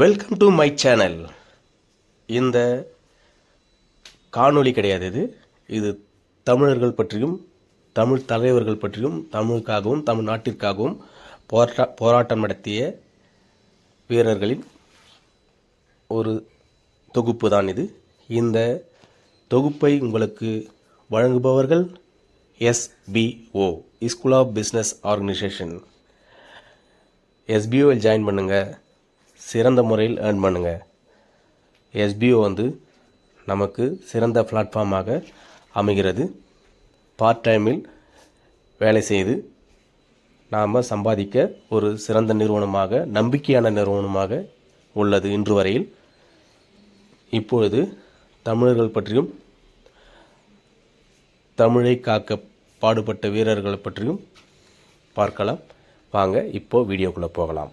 Welcome to my channel இந்த காணொளி கிடையாது இது. இது தமிழர்கள் பற்றியும் தமிழ் தலைவர்கள் பற்றியும் தமிழுக்காகவும் தமிழ் நாட்டிற்காகவும் போராட்ட போராட்டம் நடத்திய வீரர்களின் ஒரு தொகுப்பு தான் இது. இந்த தொகுப்பை உங்களுக்கு வழங்குபவர்கள் SPO school of business organisation எஸ்பிஓவில் join பண்ணுங்கள் சிறந்த முறையில் ஏர்ன் பண்ணுங்கள் எஸ்பிஓ வந்து நமக்கு சிறந்த பிளாட்ஃபார்மாக அமைகிறது. பார்ட் டைமில் வேலை செய்து நாம் சம்பாதிக்க ஒரு சிறந்த நிறுவனமாக நம்பிக்கையான நிறுவனமாக உள்ளது இன்று வரையில். இப்பொழுது தமிழர்கள் பற்றியும் தமிழை காக்க பாடுபட்ட வீரர்களை பற்றியும் பார்க்கலாம். வாங்க இப்போ வீடியோக்குள்ளே போகலாம்.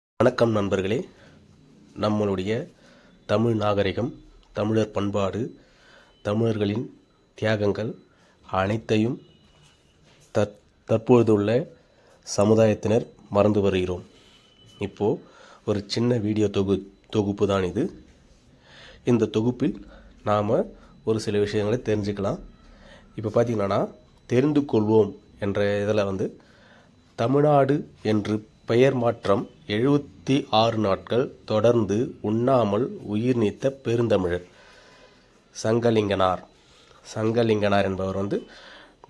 வணக்கம் நண்பர்களே. நம்மளுடைய தமிழ் நாகரிகம் தமிழர் பண்பாடு தமிழர்களின் தியாகங்கள் அனைத்தையும் தற் தற்பொழுதுள்ள சமுதாயத்தினர் மறந்து வருகிறோம். இப்போது ஒரு சின்ன வீடியோ தொகு தொகுப்பு தான் இது. இந்த தொகுப்பில் நாம் ஒரு சில விஷயங்களை தெரிஞ்சுக்கலாம். இப்போ பார்த்தீங்கன்னா தெரிந்து கொள்வோம் என்ற இதில் வந்து தமிழ்நாடு என்று பெயர் மாற்றம் எழுபத்தி ஆறு நாட்கள் தொடர்ந்து உண்ணாமல் உயிர் நீத்த பெருந்தமிழர் சங்கலிங்கனார். சங்கலிங்கனார் என்பவர் வந்து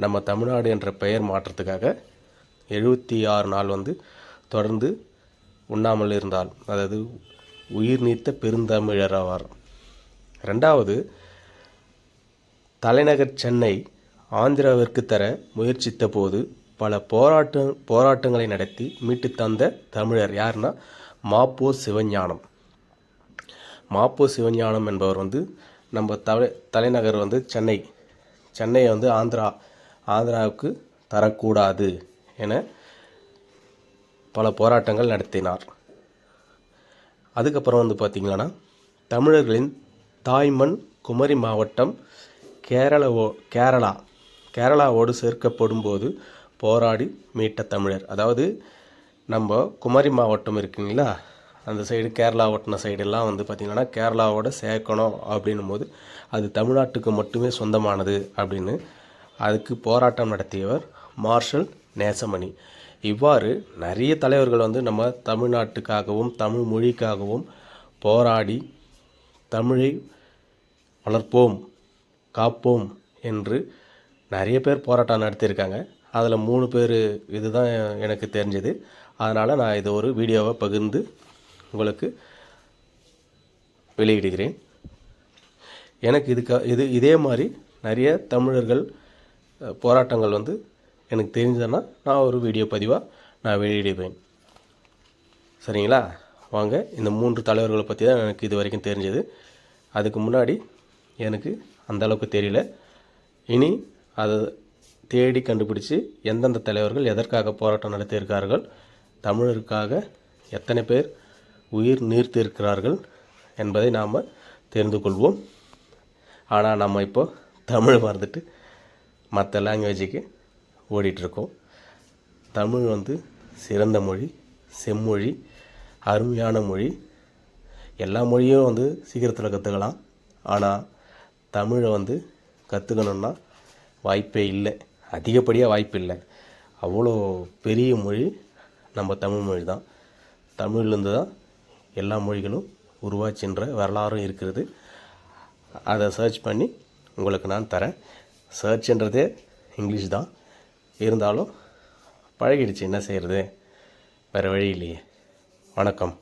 நம்ம தமிழ்நாடு என்ற பெயர் மாற்றத்துக்காக எழுபத்தி ஆறு நாள் வந்து தொடர்ந்து உண்ணாமல் இருந்தால் அதாவது உயிர் நீத்த பெருந்தமிழர் ஆவார். ரெண்டாவது தலைநகர் சென்னை ஆந்திராவிற்கு தர முயற்சித்த போது பல போராட்ட போராட்டங்களை நடத்தி மீட்டு தந்த தமிழர் யாருன்னா மாப்போ சிவஞானம். மாப்போ சிவஞானம் என்பவர் வந்து நம்ம தலை தலைநகர் வந்து சென்னை. சென்னையை வந்து ஆந்திரா ஆந்திராவுக்கு தரக்கூடாது என பல போராட்டங்கள் நடத்தினார். அதுக்கப்புறம் வந்து பார்த்திங்கன்னா தமிழர்களின் தாய்மண் குமரி மாவட்டம் கேரளாவோ கேரளா. கேரளாவோடு சேர்க்கப்படும் போது போராடி மீட்ட தமிழர். அதாவது நம்ம குமரி மாவட்டம் இருக்குங்களா? அந்த சைடு கேரளா ஓட்டின சைடெல்லாம் வந்து பார்த்திங்கன்னா கேரளாவோட சேர்க்கணும் அப்படின்னும் போது அது தமிழ்நாட்டுக்கு மட்டுமே சொந்தமானது அப்படின்னு அதுக்கு போராட்டம் நடத்தியவர் மார்ஷல் நேசமணி. இவ்வாறு நிறைய தலைவர்கள் வந்து நம்ம தமிழ்நாட்டுக்காகவும் தமிழ் மொழிக்காகவும் போராடி தமிழை வளர்ப்போம் காப்போம் என்று நிறைய பேர் போராட்டம் நடத்தியிருக்காங்க. அதில் மூணு பேர் இதுதான் எனக்கு தெரிஞ்சது. அதனால் நான் இதை ஒரு வீடியோவை பகிர்ந்து உங்களுக்கு வெளியிடுகிறேன். எனக்கு இதுக்கு இது இதே மாதிரி நிறைய தமிழர்கள் போராட்டங்கள் வந்து எனக்கு தெரிஞ்சதுன்னா நான் ஒரு வீடியோ பதிவாக நான் வெளியிடுவேன். சரிங்களா? வாங்க இந்த மூன்று தலைவர்களை பற்றி தான் எனக்கு இது வரைக்கும் தெரிஞ்சது. அதுக்கு முன்னாடி எனக்கு அந்தளவுக்கு தெரியல. இனி அதை தேடி கண்டுபிடிச்சு எந்தெந்த தலைவர்கள் எதற்காக போராட்டம் நடத்தியிருக்கார்கள் தமிழருக்காக எத்தனை பேர் உயிர் நீர்த்திருக்கிறார்கள் என்பதை நாம் தெரிந்து கொள்வோம். ஆனால் நம்ம இப்போ தமிழ் மறந்துட்டு மற்ற லாங்குவேஜுக்கு ஓடிட்டுருக்கோம். தமிழ் வந்து சிறந்த மொழி செம்மொழி அருமையான மொழி. எல்லா மொழியும் வந்து சீக்கிரத்தில் கற்றுக்கலாம் ஆனால் தமிழை வந்து கற்றுக்கணுன்னா வாய்ப்பே இல்லை. அதிகப்படியாக வாய்ப்பில்லை அவ்வளோ பெரிய மொழி நம்ம தமிழ் மொழி தான். தமிழ்லேருந்து தான் எல்லா மொழிகளும் உருவாச்சுன்ற வரலாறும் இருக்கிறது. அதை சர்ச் பண்ணி உங்களுக்கு நான் தரேன். சர்ச்ன்றதே இங்கிலீஷ் தான். இருந்தாலும் பழகிடுச்சு. என்ன செய்கிறது வேறு வழி இல்லையே. வணக்கம்.